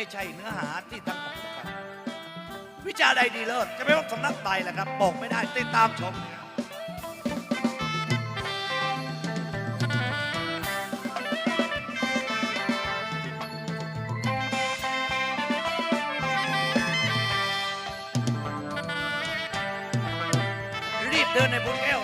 ไม่ใช่เนื้อหาที่ทั้งหมดนะครับวิชาใดดีเลิศจะไปว่าสำนักใดแหละครับบอกไม่ได้ติดตามชมรีบเดินในบุญแก้ว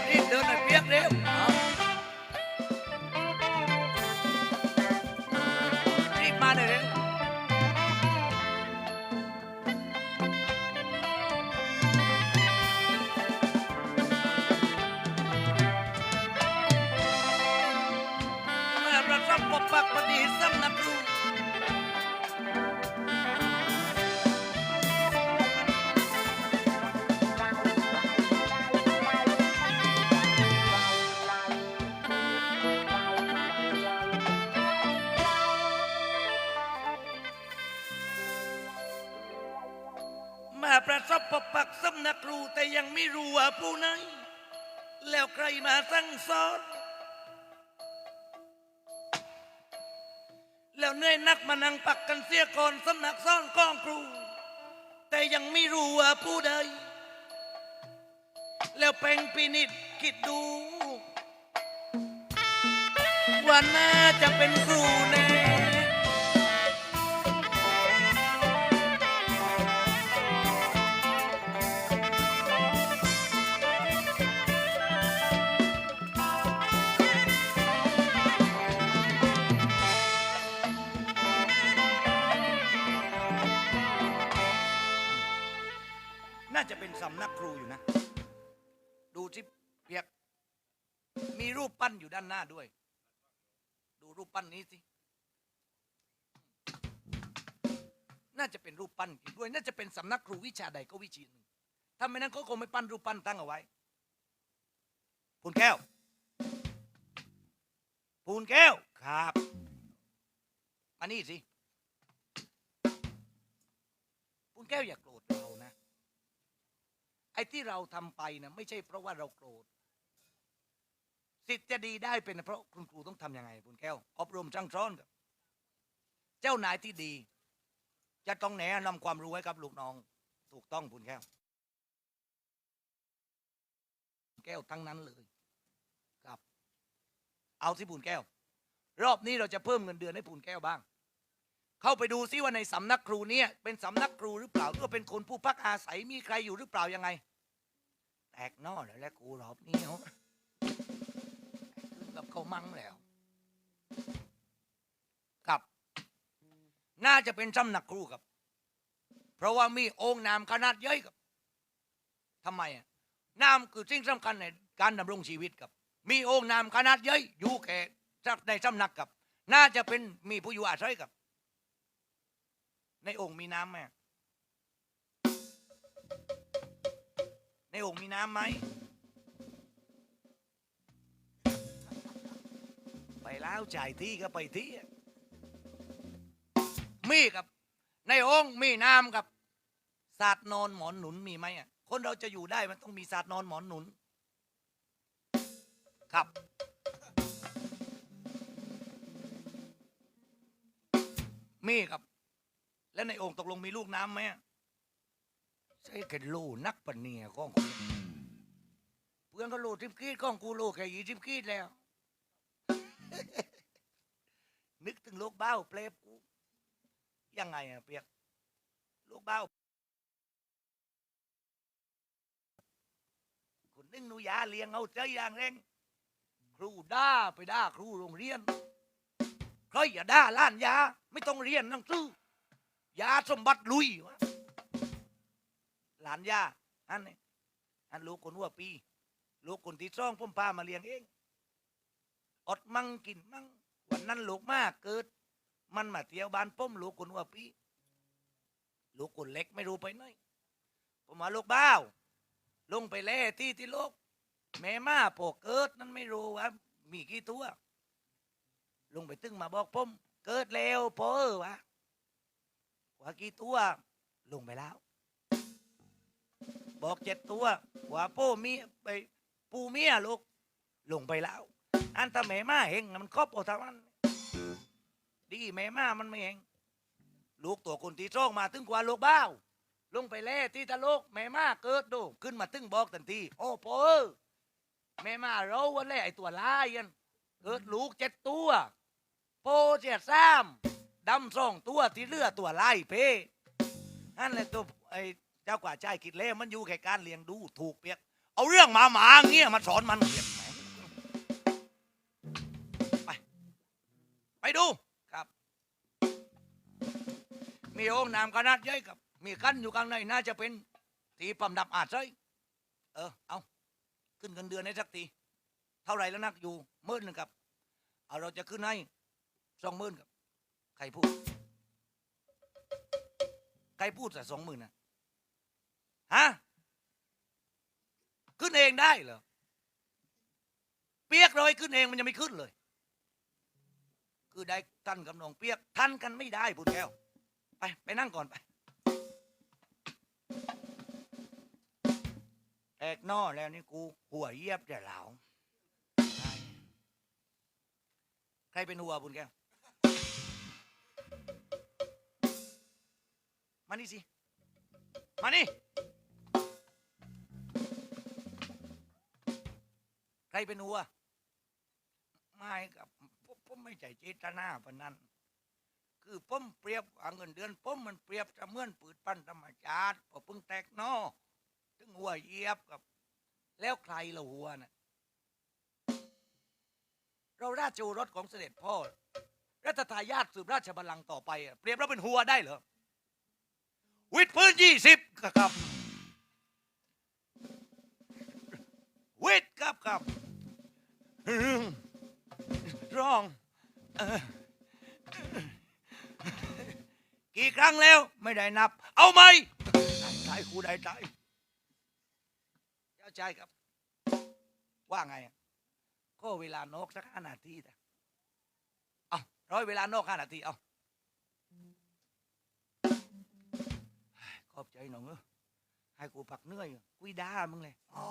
ประสบปปักสำนักครูแต่ยังไม่รู้ว่าผู้ไหน แล้วใครมาสั่งสอนแล้วเนื่อยนักมานั่งปักกันเสียก่อนสำนักซ่อนกองครู แต่ยังไม่รู้ว่าผู้ใด แล้วเพ่งพินิดคิดดู ว่าน่าจะเป็นครูแน่ ปั้นอยู่ด้านหน้าด้วย ดูรูปปั้นนี้สิ น่าจะเป็นรูปปั้นจริงด้วย น่าจะเป็นสำนักครูวิชาใดก็วิชาหนึ่งถ้าไม่นั้นเขาคงไม่ปั้นรูปปั้นตั้งเอาไว้ปูนแก้วปูนแก้วครับมานี่สิปูนแก้วอย่าโกรธเรานะ ไอ้ที่เราทำไปนะไม่ใช่เพราะว่าเราโกรธ สิทธิ์จะดีได้เป็นเพราะคุณครูต้องทำยังไงคุณแก้ว อบรมช่างซ้อนกับ เจ้านายที่ดี จะต้องแนะนำความรู้ให้กับลูกน้อง ถูกต้องคุณแก้ว แก้วทั้งนั้นเลยครับ เอาสิปูนแก้ว รอบนี้เราจะเพิ่มเงินเดือนให้ปูนแก้วบ้าง เข้าไปดูซิว่าในสำนักครูเนี่ย เป็นสำนักครูหรือเปล่าหรือเป็นคนผู้พักอาศัยมีใครอยู่หรือเปล่ายังไง แตกนอแล้วและกูรอบนี้เนาะ เขามั่งแล้ว ครับ น่าจะเป็นสำนักครูครับ เพราะว่ามีองค์นามขนาดใหญ่ครับทำไมอะนามคือสิ่งสำคัญในการดำรงชีวิตครับ มีองค์นามขนาดใหญ่อยู่แค่ในสำนักครับ น่าจะเป็นมีผู้อยู่อาศัยครับ ในองค์มีน้ำไหมในองค์มีน้ำไหม ไปแล้วจ่ายที่ก็ไปที่มีครับ ในองค์มีน้ำครับ ศาสตร์นอนหมอนหนุนมีไหมอะคนเราจะอยู่ได้มันต้องมีศาสตร์นอนหมอนหนุน ครับ มีครับ แล้วในองค์ตกลงมีลูกน้ำไหมอะใช่แค่ลูนักปเนียของกูเพื่อนก็ลูทิพกีดของกูลูแค่ยี่สิบกีดแล้ว นึกถึงลูกเบ้าเปลบกูยังไงอะเปียกลูกเบ้าคุณนึงหนูยาเลี้ยงเอาใจอย่างแรงครูด่าไปด่าครูโรงเรียนใครอย่าด่าล้านยา ไม่ต้องเรียนหนังสือยาสมบัติลุยวะหลานยาอันนี้อันลูกคนหัวปี ลูกคนที่ซ่องผมพามาเลี้ยงเอง อดมั่งกินมั่งวันนั้นลูกมากเกิด มันมาเที่ยวบ้านป้มลูกคนหัวปีลูกคนเล็กไม่รู้ไปไหนผมมาลูกบ้าวลงไปแล่ที่ที่โลกแม่มาพอเกิดนั้นไม่รู้ว่า มีกี่ตัว ลงไปตึ้งมาบอกผมเกิดแล้วพอเออวะว่ากี่ตัวลงไปแล้ว บอกเจ็ดตัวว่าโป้มีไปปูเมียลูกลงไปแล้ว อันถ้าแม่มาเฮงมันครอบเอทางนั้นดีแม่มามันไม่เฮงลูกตัวคนที่โชคมาถึงกว่าลูกบ้าวลงไปเล่ที่ตะลูกแม่มาเกิดดูขึ้นมาตึงบอกทันที โอ้โปเอแม่มาเราวันแรกไอตัวลายยันเกิดลูกเจ็ดตัวโปเจ็ดสามดำสองตัวที่เลือตัวลายเพนั่นแหละตัวไอเจ้ากว่าใจคิดเล่มันอยู่แค่การเลี้ยงดูถูกเปียก เอาเรื่องหมาหมาเงี้ยมาสอนมันเห็นไไปดูครับ มีโอ่งน้ำขนาดใหญ่ครับ มีกั้นอยู่ข้างในน่าจะเป็นทีปั๊มดับอาจใช่เออเอาขึ้นเงินเดือนให้สักทีเท่าไหร่แล้วนักอยู่หมื่นหนึ่งครับเอาเราจะขึ้นให้สองหมื่นครับ ใครพูด ใครพูดแต่สองหมื่นนะฮะขึ้นเองได้เหรอเปียกเลยขึ้นเองมันยังไม่ขึ้นเลย คือได้ท่านกับน้องเปียกท่านกันไม่ได้บุญแก้ว ไป ไปนั่งก่อนไปแอกนอแล้วนี่กูหัวเยียบจะเหลาใช่ใครเป็นหัวบุญแก้วมานี่สิ มานี่ ใครเป็นหัว ไม่กับ ผมไม่ใช่เจตนาปานนั้น คือผมเปรียบว่าเงินเดือนผมมันเปรียบเสมือนปืดปั้นธรรมชาติพอพิ่งแตกนอถึงหัวเยียบกับ แล้วใครละหัวน่ะเราราชโอรสของเสด็จพ่อรัชทายาทสืบราชบัลลังก์ต่อไปอะเปรียบแล้วเป็นหัวได้เหรอวิทพื้นยี่สิบครับวิทครับครับ ร้องเออกี่ครั้งแล้วไม่ได้นับ เอาไหมได้ใจครูได้ใจเจ้าใจครับ ว่าไงก็เวลานอกสักห้านาทีแต่เอาร้อยเวลานอกห้านาทีเอาขอบใจหน่องเออให้กูพักเนื่อยกุยด่ามึงเลยเอา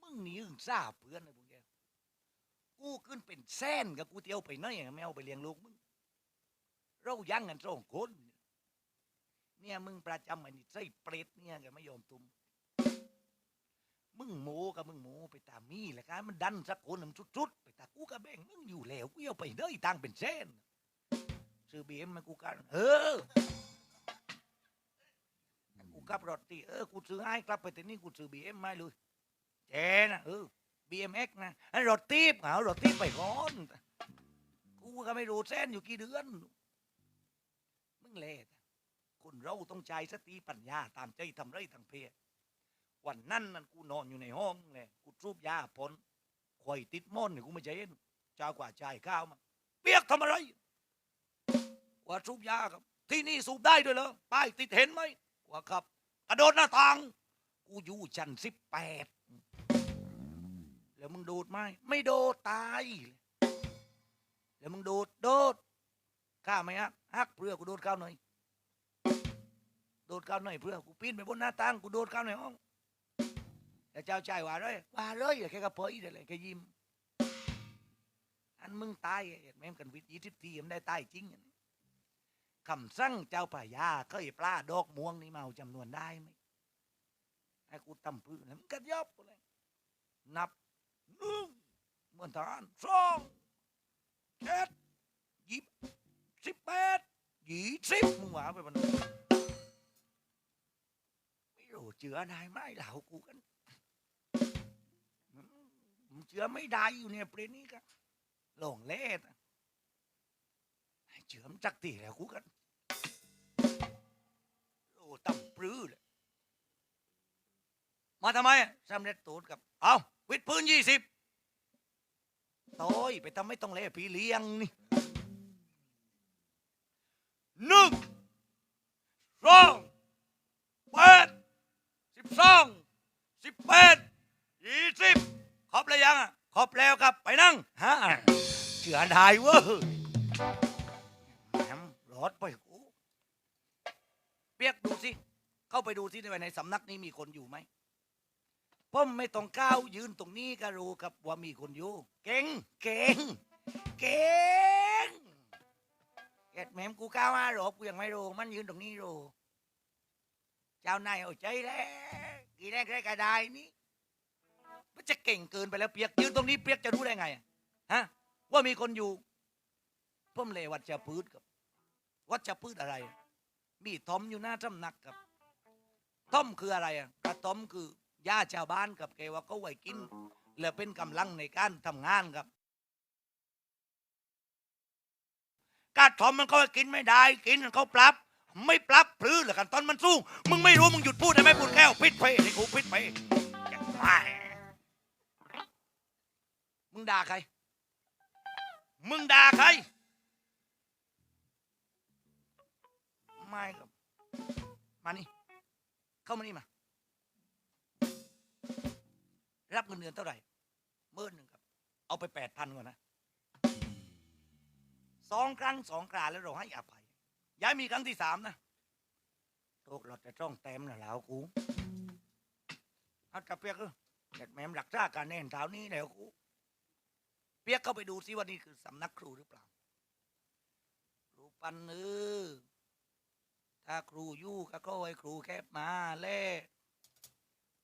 มึงนี่อึ่งซ่าเพื่อนเลย กูขึ้นเป็นแซนกับกูเตียวไปไหนอะไม่เอาไปเลี้ยงลูกมึงเรายังกันสองคนเนี่ยมึงประจำมันใส่เปรตเนี่ยแกไม่ยอมตุมมึงโมกับมึงโมไปตามมีแหละกันมันดันสักคนหนึ่งชุดๆไปตากูกับแบ่งมึงอยู่แล้วกูเอาไปเด้ยตังเป็นเส้นซื้อบีเอ็มมากูกันเออกูขับรถตีเออกูซื้อให้กลับไปแต่นี่กูซื้อบีเอ็มมาเลยเจนะเออ บีเอ็มเอ็กนะให้รถตีบเอารถตีบไปก่อน กูก็ไม่รู้เส้นอยู่กี่เดือน มึงเล่คนเราต้องใจสติปัญญาตามใจทำไรทางเพศวันนั้นนั่นกูนอนอยู่ในห้องเลยกูสูบยาพ้นข่อยติดม่อนเนี่ยกูไม่ใจเห็นเจ้ากว่าใจายข้าวมาเปียกทำอะไรว่าสูบยาครับ ที่นี่สูบได้ด้วยเหรอป้ายติดเห็นไหมว่าครับ กระโดดหน้าต่าง กูอยู่ชั้นสิบแปด แล้วมึงโดดไหมไม่โดดตายแล้วมึงโดดโดดข้าไหมฮักฮักเพื่อกูโดดข้าวหน่อยโดดข้าวหน่อยเพื่อกูปีนไปบนหน้าต่างกูโดดข้าวในห้องแต่เจ้าชายว่าเลยว่าเลยแค่กระเพาะอีเดเลยแค่ยิ้มอันมึงตายแม่งกันวิทย์ยี่สิบทีมันได้ตายจริงคำสั่งเจ้าป่ายาเคยปลาดอกม่วงนี่เมาจำนวนได้ไหมให้กูตำพื้นแล้วมันก็ยอบเลยนับ หนึ่งเหมือนทารสองเจ็ดยี่สิบแปดยี่สิบมึงว่าไปมันไม่รู้เจือได้ไหมเหล่ากูกันผมเชื่อไม่ได้อยู่เนี่ยเปรตนี้กันหลงเล่นะเชื่อมจักตีแล้วกูกันโอ้ต่ำปรื้อเลยมาทำไมสำเร็จตูดกับ เอา วิดพื้นยี่สิบโต้ยไปทำไม่ต้องเล่พี่เลี้ยงนี่หนึ่งสองแปดสิบสองสิบแปดยี่สิบครบแล้วยังอะครบแล้วครับไปนั่งฮะเชื่อได้เว้ยแหมรอดไปกูเปียกดูสิ เข้าไปดูที่ในในสำนักนี้มีคนอยู่ไหม ผมไม่ต้องก้าวยืนตรงนี้ก็รู้ครับว่ามีคนอยู่ เก่งเก่งเก่งเอ็ดแมมกูก้าวมาหรอกูยังไม่รู้มันยืนตรงนี้รู้เจ้านายเอาใจแล้วกี่แรกแรกก็ได้นี่มันจะเก่งเกินไปแล้วเปียกยืนตรงนี้เปียกจะรู้ได้ไงฮะว่ามีคนอยู่ผมเลวัดจะพืชครับ วัดจะพืชอะไร มีทอมอยู่หน้าตำนักครับทอมคืออะไรอะกระทอมคือ หญ้าชาวบ้านกับแกว่าก็ไหวกิน และเป็นกำลังในการทำงานครับกระทอมมันก็กินไม่ได้ กินเขาปรับ ไม่ปรับพลื้หรือกันตอนมันสู้มึงไม่รู้มึงหยุดพูดได้ไหมพูดแก้วพิษไปให้กูพิษไปอย่าไม่มึงด่าใคร มึงด่าใคร ไม่ครับมานี่เข้ามานี่มา รับเงินเดือนเท่าไหร่หมื่นหนึ่งครับ เอาไปแปดพันก่อนนะสองครั้งสองคราแล้วเราให้อภัยย้ายมีครั้งที่สามนะโตกเราจะต้องเต็มนะแล้วกูเอาจะเปียกเออเด็ดแม่มหลักจ้าการแน่นเท้านี้แล้วกูเปียกเข้าไปดูซิว่านี่คือสำนักครูหรือเปล่าครูปันเออถ้าครูยู่ก็ก็ให้ครูแคบมาเล่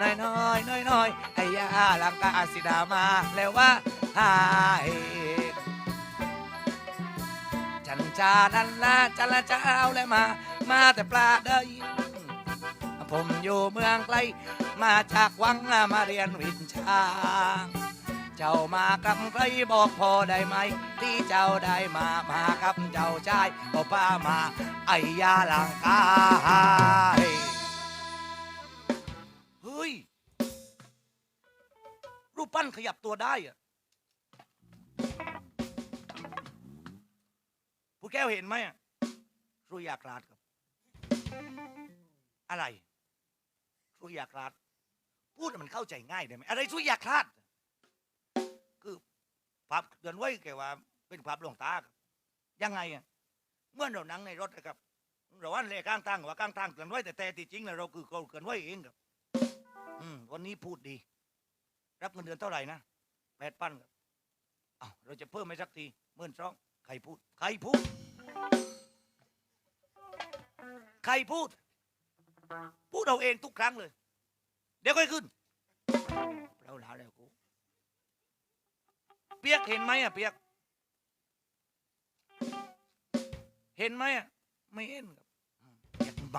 น่อยน่อยน่อยน่อยไอ้ยาลังกาสิดามาแล้วว่าหายจันจานันละจันละเจ้าเลยมา มาแต่ปลาเดยผมอยู่เมืองไกล มาจากวังมาเรียนวิชาเจ้ามากับใครบอกพอได้ไหม ที่เจ้าได้มามากับเจ้าชายก็ป้ามาไอ้ยาลังกาย รูปปั้นขยับตัวได้อะผู้แก้วเห็นไหมอะครูอยากราดครับ อะไรครูอยากราดพูดมันเข้าใจง่ายได้ไหมอะไรครูอยากราดคือภาพเดือนไว้แกว่า เป็นภาพหลวงตาครับยังไงอะเมื่อเรานั่งในรถนะครับเราวันเลข้างทางว่าข้างทางเกินไว้แต่แต่ที่จริงแล้วเราคือเกินไว้เองครับ อืมวันนี้พูดดี รับเงินเดือนเท่าไหร่นะแปดพันครับอ้าวเราจะเพิ่มไหมสักทีหมื่นสองใครพูด ใครพูด ใครพูด พูดเอาเองทุกครั้งเลย เดี๋ยวค่อยขึ้นเราหลาแล้วกูเปียกเห็นไหมอะเปียก เห็นไหมอะไม่เห็นครับอืมเปียกแหม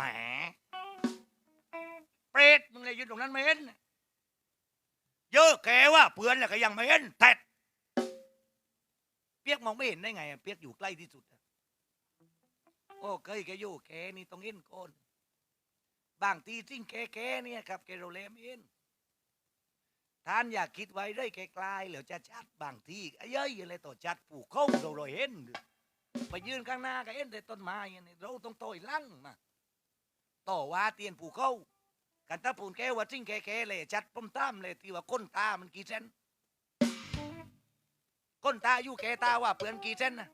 เปรตมึงเลยยืนตรงนั้นไม่เห็นน่ะ เยอะแกว่าเพื่อนแหละก็ยังไม่เห็นแตดเปียกมองไม่เห็นได้ไงอะเปียกอยู่ใกล้ที่สุดอะโอ้เคยแกอยู่แกนี่ต้องเห็นคนบางทีสิ่งแกแกเนี่ยครับแกเราเลมเห็นท่านอยากคิดไว้ได้ไกลๆเหลือจะชัดบางที่ไอ้เย้ยอะไรต่อชัดผูกเข้าเราเราเห็นไปยืนข้างหน้าก็เห็นแต่ต้นไม้อันนี้เราต้องต่อยลั่งมาต่อว่าเตียนผูกเข้า กันถ้าปูนแก้วว่าจริงแก่ๆเลยชัดป้มตามเลยที่ว่าก้นตามันกี่เซนก้นตาอยู่แก่ตาว่าเปลือนกี่เซนนะ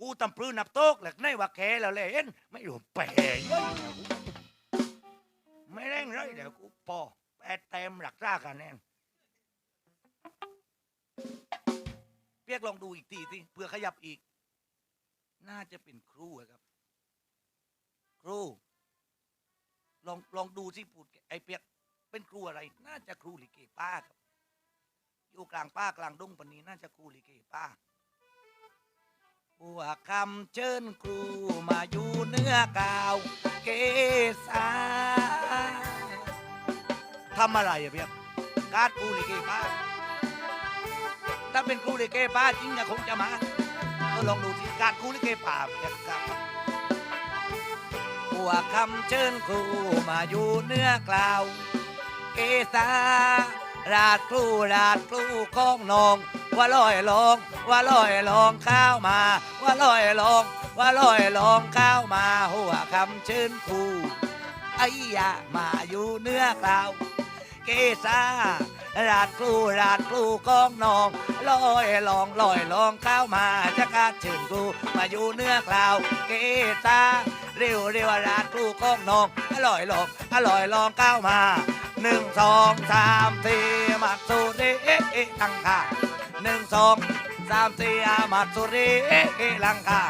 กูตำปลือนับโต๊กหลักในว่าแก่แล้วเลยเห็นไม่รู้แปลกเย้ยไม่แรงเลยเดี๋ยวกูพอแปดเต็มหลักรากันแน่นเปียกลองดูอีกทีสิเพื่อขยับอีก น่าจะเป็นครูครับ ครู ลองลองดูสิพูดไอ้เปียกเป็นครูอะไร น่าจะครูลิเกป้าครับ อยู่กลางป้ากลางดงปนีน่าจะครูลิเกป้าบัวคำเชิญครูมาอยู่เนื้อกาวเกษาทำอะไรอะเปียกการครูลิเกป้า ถ้าเป็นครูลิเกป้าจริงนะคงจะมาก็ลองดูสิการครูลิเกป่าอยากกลับ หัวคำเชิญครูมาอยู่เนื้อกล่าว เกษาราดครูราดครูข้องนอง ว่าลอยลองว่าลอยลองข้าวมา ว่าลอยลองว่าลอยลองข้าวมาหัวคำชื่นครูไอ้ยามาอยู่เนื้อกลาว เกษา ราดครูราดครูกองนองลอยลองลอยลองข้าวมาจะกาชื่นครูมาอยู่เนื้อกลาวเกษาเร็วเร็วราดครูกองนองอร่อยลองอร่อยลองข้าวมาหนึ่งสองสามสี่มัดสุรีเอ๊ะลังกาหนึ่งสองสามสี่อามัดสุรีเอ๊ะลังกา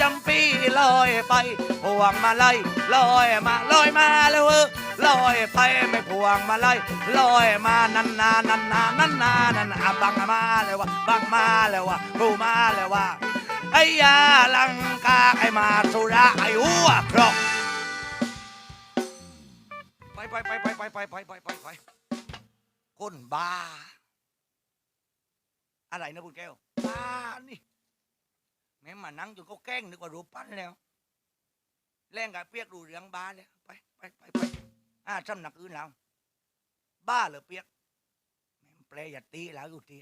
จำปีลอยไปพวงมาลัยลอยมาลอยมาเลยเว้ย ลอยไปไม่พวงมาลัยลอยมานันนานันนานันนานันอะบังมาเลยวะบังมาเลยวะรูมาเลยวะไอ้ยาลังกาไอ้มาสุระไอ้หัวครอกไปไปไปไปไปไปไปไปไปไปคนบ้าอะไรนะคุณแก้วบ้านี่แม่มานั่งจนเขาแกล้งนึกว่ารูปปั้นแล้วแรงกับเปียกดูเรื่องบ้าแล้วไปไปไปไป สำนักอื่นแล้ว บ้าเหรือเปียกแม่งแปลอย่าตีแล้วอยู่ที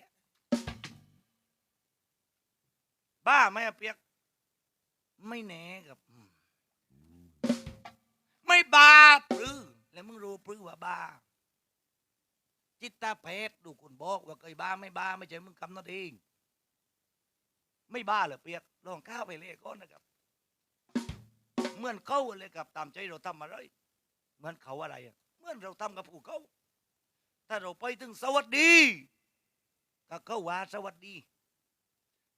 บ้าไหมอเปียก ไม่แน่กับ ไม่บ้าปรือแล้วมึงรู้ปรือว่าบ้า จิตตาเพชรดูคุณบอกว่าเคยบ้าไม่บ้า ไม่ใช่มึงกำนัดเองไม่บ้าเหรอเปียกลองข้าวไปเลยก้อนนะครับเหมือนเขาเลยกับตามใจเราทำอะไร เหมือนเขาอะไรอะเหมือนเราทำกับผู้เขา ถ้าเราไปถึงสวัสดีก็เขาว่าสวัสดี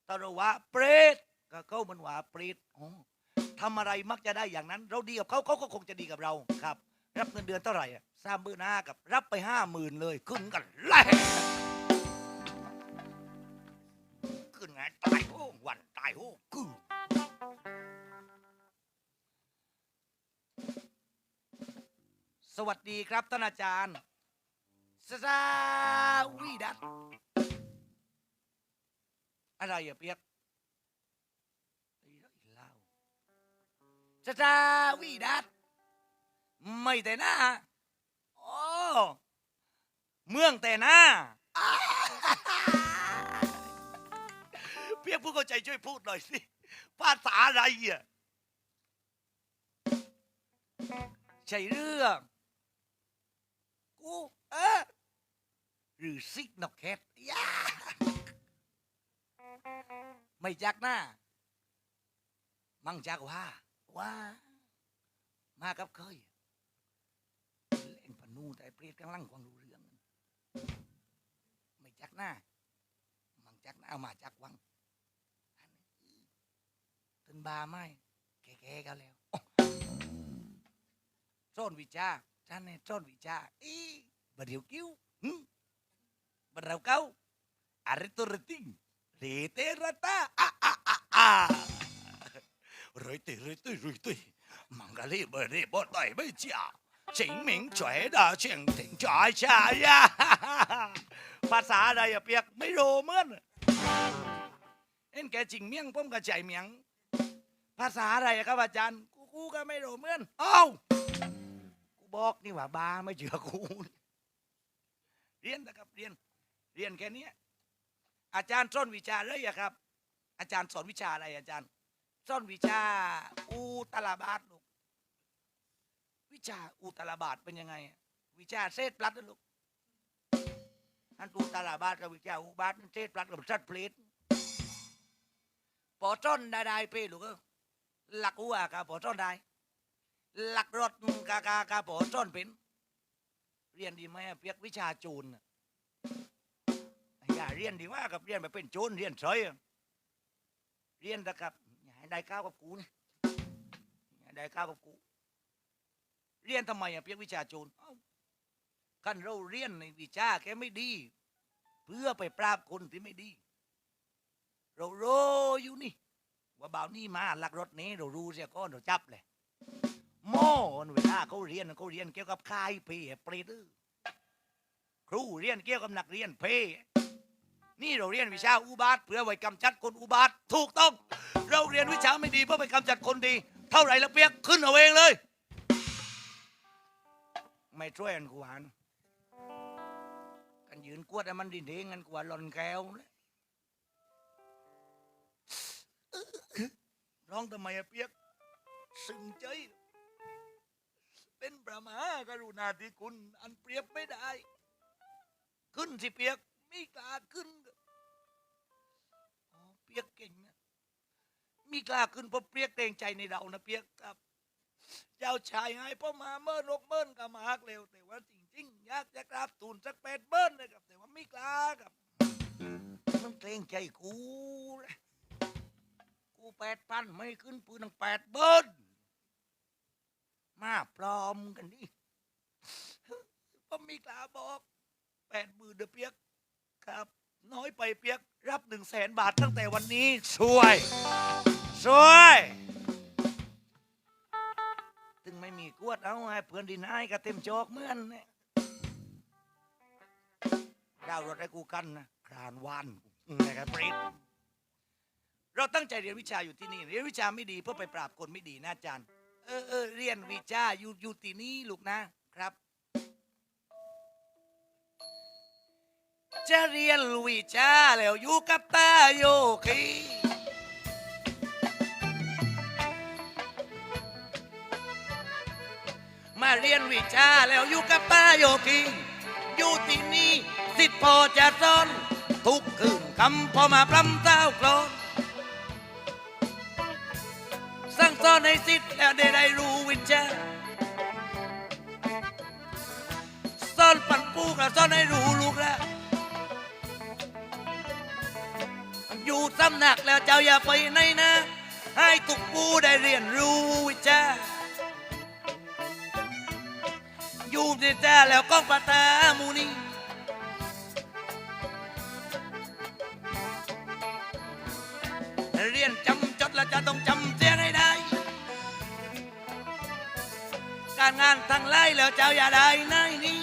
ถ้าเราว่าเปรตก็เขามันว่าเปรตอ๋อทำอะไรมักจะได้อย่างนั้น เราดีกับเขาเขาก็คงจะดีกับเราครับ รับเงินเดือนเท่าไหร่อะสามหมื่นห้ากับ รับไปห้าหมื่นเลยขึ้นกันแล้ สวัสดีครับท่านอาจารย์สซาวีดัตอะไรอะเปียกเล้าซาวีดัตไม่แต่หน้าโอ้เมืองแต่หน้าเพียงผู้เข้าใจช่วยพูดหน่อยสิภาษาอะไรอะใช่เรื่อง กูเออหรือซิกนอกแคทยาไม่จักหน้า มั่งจักว่า ว่า มากับเคยเล่นปนูแต่เปรียดกำลังควางรู้เรื่อง ไม่จักหน้า มั่งจักหน้ามาจักวังตึนบาไม่แก่ๆกันแล้วโซนวิชา cha này tròn vị cha, ý bà điều cứu hứ bà rào cao arreto retin rete rata a a à a rồi tê rồi tê rồi tê. Mang gà lê bờ lê bọ tỏi bây chả. Chính mình chóe đã chuyện thỉnh chói cha, ya. ภาษาอะไรอะเปียกไม่รู้เหมือนเอ็นแกจริงเมี่ยงป้อมกระจายเมี่ยงภาษาอะไรอะครับอาจารย์กูกูก็ไม่รู้เหมือนอ้าว บอกนี่ว่าบาไม่เชื่อกูเรียนนะครับเรียนเรียนแค่นี้อาจารย์สอนวิชาอะไรอะครับ อาจารย์สอนวิชาอะไรอาจารย์สอนวิชาอูตลาบาทลูกวิชาอูตลาบาทเป็นยังไง วิชาเศษปลัดนะลูกอันอูตลาบาทกับวิชาอูบาทเศษปลัดกับสัตว์เพลทปอจ้อนได้ได้เป้ลูกหลักหัวกาปอซ่อนได้ หลักรถกากากาปอซ่อนเป็น เรียนดีไหมเปียกวิชาโจรน่ะอย่าเรียนดีว่ากับเรียนไปเป็นโจรเรียนเฉยเรียนนะครับอย่าให้ได้ข้าวกับกูนะอย่าได้ข้าวกับกู เรียนทำไมอะเปียกวิชาโจรเอ้าขั้นเราเรียนในวิชาแค่ไม่ดี เพื่อไปปราบคนที่ไม่ดี เราโรอยู่นี่ว่าบ่าวนี่มาหลักรถนี้เรารู้เสียก้อนเราจับเลย โม่เวลาเขาเรียนเขาเรียนเกี่ยวกับคายเพย์ปรีดอครูเรียนเกี่ยวกับนักเรียนเพย์นี่เราเรียนวิชาอุบาทเพื่อไว้กำจัดคนอุบาทถูกต้อง เราเรียนวิชาไม่ดีเพื่อไปกำจัดคนดี เท่าไหร่ละเปียกขึ้นเอาเองเลย ไม่ช่วยอันกูหานก็นยืนกวดให้มันดินเดงกันกว่าหลอนแก้วร้องทำไมอะเปียกซึ้งใจ เป็นประมากรุณาธิคุณอันเปรียบไม่ได้ ขึ้นสิเปียกไม่กล้าขึ้นอ๋อเปียกเก่งนะมีกล้าขึ้นเพราะเปียกเกรงใจในเรานะเปียกครับเจ้าชายให้พ่อมาเมื่อนกเมื่นก็มาฮักเร็ว แต่ว่าจริงๆอยากจะกราบตูนสักแปดเบิ้ลเลยครับ แต่ว่าไม่กล้าครับ มันเกรงใจกูนะกูแปดพันไม่ขึ้นปืนตั้งแปดเบิ้ล มาปลอมกันดิผมม่กลาบอกแปดหมื่นเดเปียกครับ น้อยไปเปียก รับหนึ่งแสนบาทตั้งแต่วันนี้ช่วย ช่วยถึงไม่มีกวดเอาให้เพื่อนดินให้ก็เต็มจอกเหมือนเนี่ยดาวรถให้กูกันนะครานวานนะครับปริศเราตั้งใจเรียนวิชาอยู่ที่นี่ เรียนวิชาไม่ดีเพื่อไปปราบคนไม่ดีนะอาจารย์ เออเออเรียนวิชาอยู่อยู่ที่นี่ลูกนะครับ จะเรียนวิชาแล้วอยู่กับตาโยคีมาเรียนวิชาแล้วอยู่กับป้าโยกีอยู่ที่นี่สิทธิ์พอจะสอน ทุกคืนคำพอมาปล้ำเต้ากลอน สั่อนให้สิทธิ์แล้วได้ได้รู้วิชาสอนปั่นปูกแล้วสอนให้รู้ลูกแล้วอยู่สำนักแล้วเจ้าอย่าไปไหนนะ ให้ทุกผู้ได้เรียนรู้วิชาอยู่ที่จ้าแล้วก็ปะตา แล้วเจ้าอย่าได้นายนี้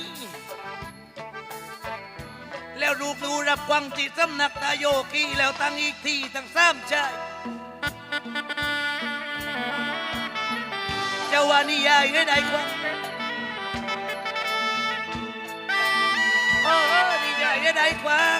แล้วลูกดูรับควังที่สำนักตาโยกีแล้วตั้งอีกที่ตั้งสามใจเจ้าว่านิยายให้ได้ควังโอ้ดีใจได้ได้ควาง